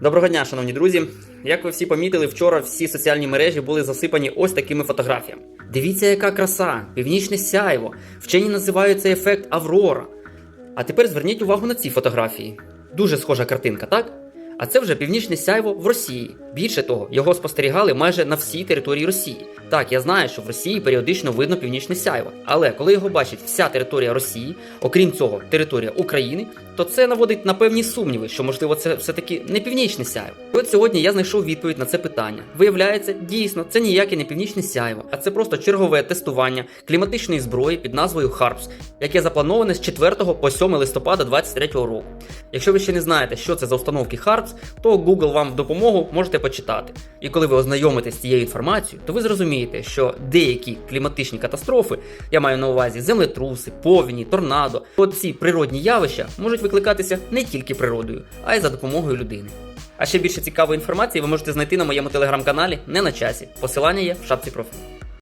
Доброго дня, шановні друзі. Як ви всі помітили, вчора всі соціальні мережі були засипані ось такими фотографіями. Дивіться, яка краса, північне сяйво. Вчені називають цей ефект Аврора. А тепер зверніть увагу на ці фотографії. Дуже схожа картинка, так? А це вже північне сяйво в Росії. Більше того, його спостерігали майже на всій території Росії. Так, я знаю, що в Росії періодично видно північне сяйво, але коли його бачить вся територія Росії, окрім цього, територія України, то це наводить на певні сумніви, що можливо це все-таки не північне сяйво. От сьогодні я знайшов відповідь на це питання. Виявляється, дійсно, це ніяке не північне сяйво, а це просто чергове тестування кліматичної зброї під назвою Харпс, яке заплановане з 4 по 7 листопада 2023 року. Якщо ви ще не знаєте, що це за установки Харпс, то Google вам в допомогу можете почитати. І коли ви ознайомитесь з цією інформацією, то ви зрозумієте, що деякі кліматичні катастрофи, я маю на увазі землетруси, повені, торнадо, от ці природні явища можуть викликатися не тільки природою, а й за допомогою людини. А ще більше цікавої інформації ви можете знайти на моєму телеграм-каналі не на часі. Посилання є в шапці профілю.